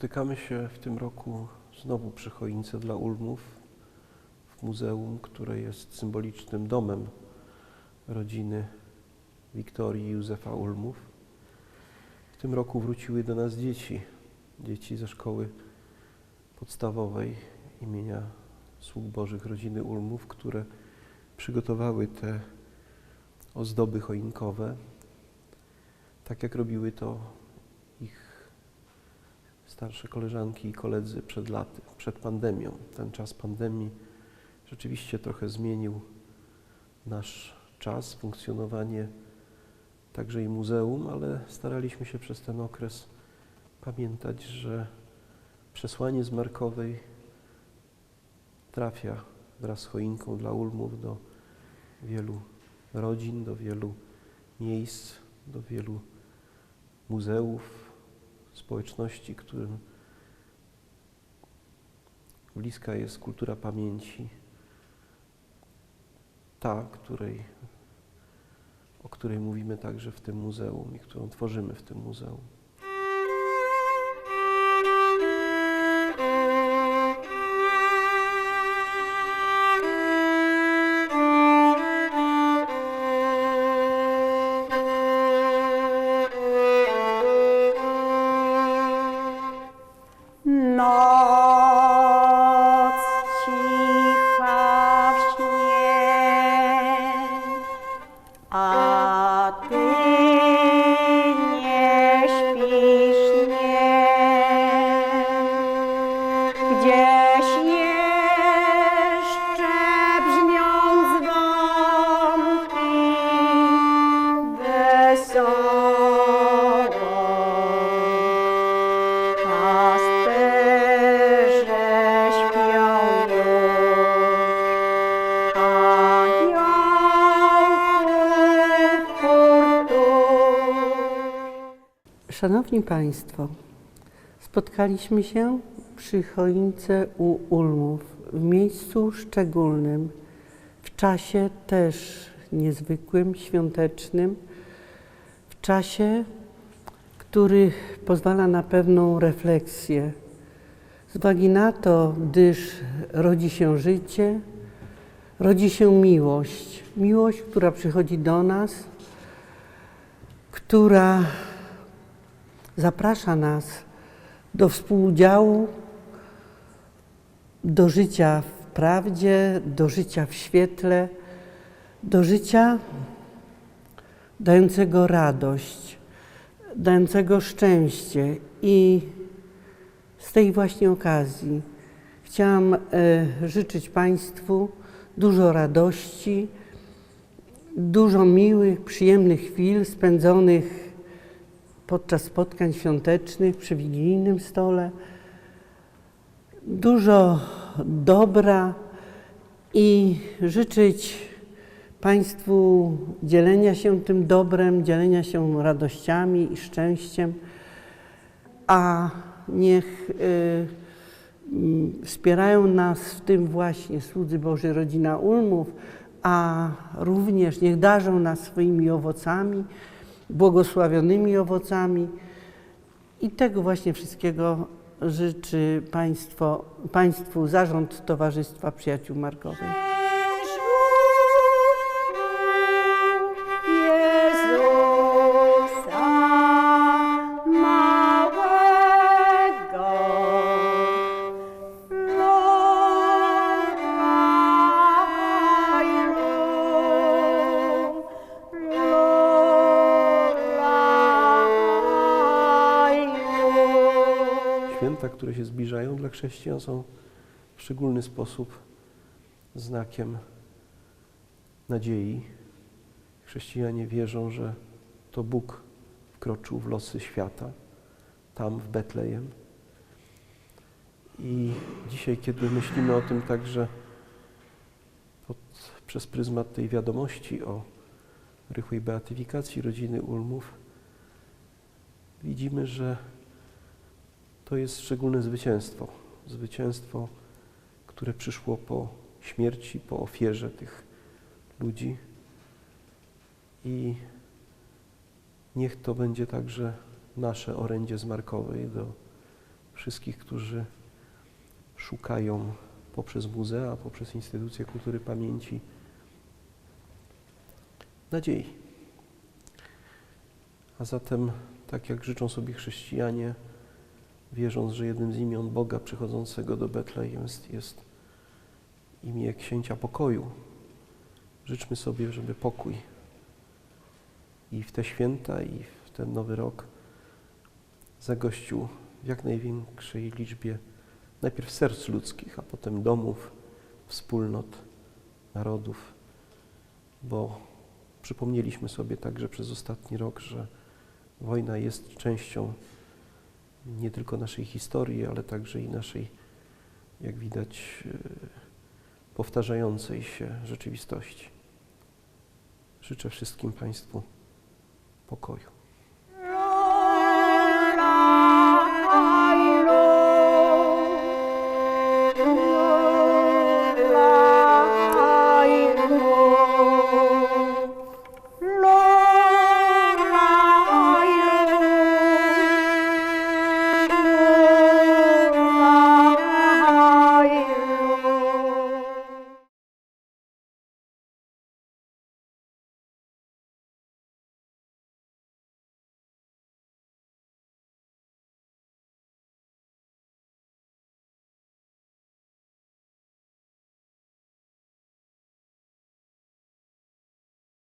Spotykamy się w tym roku znowu przy choince dla Ulmów w muzeum, które jest symbolicznym domem rodziny Wiktorii i Józefa Ulmów. W tym roku wróciły do nas dzieci, dzieci ze szkoły podstawowej imienia Sług Bożych rodziny Ulmów, które przygotowały te ozdoby choinkowe, tak jak robiły to starsze koleżanki i koledzy przed laty, przed pandemią. Ten czas pandemii rzeczywiście trochę zmienił nasz czas, funkcjonowanie także i muzeum, ale staraliśmy się przez ten okres pamiętać, że przesłanie z Markowej trafia wraz z choinką dla Ulmów do wielu rodzin, do wielu miejsc, do wielu muzeów, społeczności, którym bliska jest kultura pamięci, ta, której, o której mówimy także w tym muzeum i którą tworzymy w tym muzeum. Noc cicha w śnie, a ty nie śpisz, nie. Gdzieś jeszcze brzmią dzwonki wesoło. Szanowni Państwo, spotkaliśmy się przy choince u Ulmów w miejscu szczególnym, w czasie też niezwykłym, świątecznym, w czasie, który pozwala na pewną refleksję. Z uwagi na to, gdyż rodzi się życie, rodzi się miłość. Miłość, która przychodzi do nas, która zaprasza nas do współudziału, do życia w prawdzie, do życia w świetle, do życia dającego radość, dającego szczęście. I z tej właśnie okazji chciałam e, życzyć Państwu dużo radości, dużo miłych, przyjemnych chwil spędzonych podczas spotkań świątecznych przy wigilijnym stole. Dużo dobra i życzyć Państwu dzielenia się tym dobrem, dzielenia się radościami i szczęściem, a niech y, wspierają nas w tym właśnie słudzy Boży Rodzina Ulmów, a również niech darzą nas swoimi owocami, błogosławionymi owocami. I tego właśnie wszystkiego życzy Państwo, Państwu Zarząd Towarzystwa Przyjaciół Markowej. Chrześcijan są w szczególny sposób znakiem nadziei. Chrześcijanie wierzą, że to Bóg wkroczył w losy świata, tam w Betlejem. I dzisiaj, kiedy myślimy o tym także pod, przez pryzmat tej wiadomości o rychłej beatyfikacji rodziny Ulmów, widzimy, że to jest szczególne zwycięstwo. Zwycięstwo, które przyszło po śmierci, po ofierze tych ludzi. I niech to będzie także nasze orędzie z Markowej do wszystkich, którzy szukają poprzez muzea, poprzez instytucje kultury pamięci nadziei. A zatem, tak jak życzą sobie chrześcijanie, wierząc, że jednym z imion Boga przychodzącego do Betlejem jest, jest imię Księcia Pokoju, życzmy sobie, żeby pokój i w te święta, i w ten nowy rok zagościł w jak największej liczbie najpierw serc ludzkich, a potem domów, wspólnot, narodów, bo przypomnieliśmy sobie także przez ostatni rok, że wojna jest częścią nie tylko naszej historii, ale także i naszej, jak widać, e, powtarzającej się rzeczywistości. Życzę wszystkim Państwu pokoju.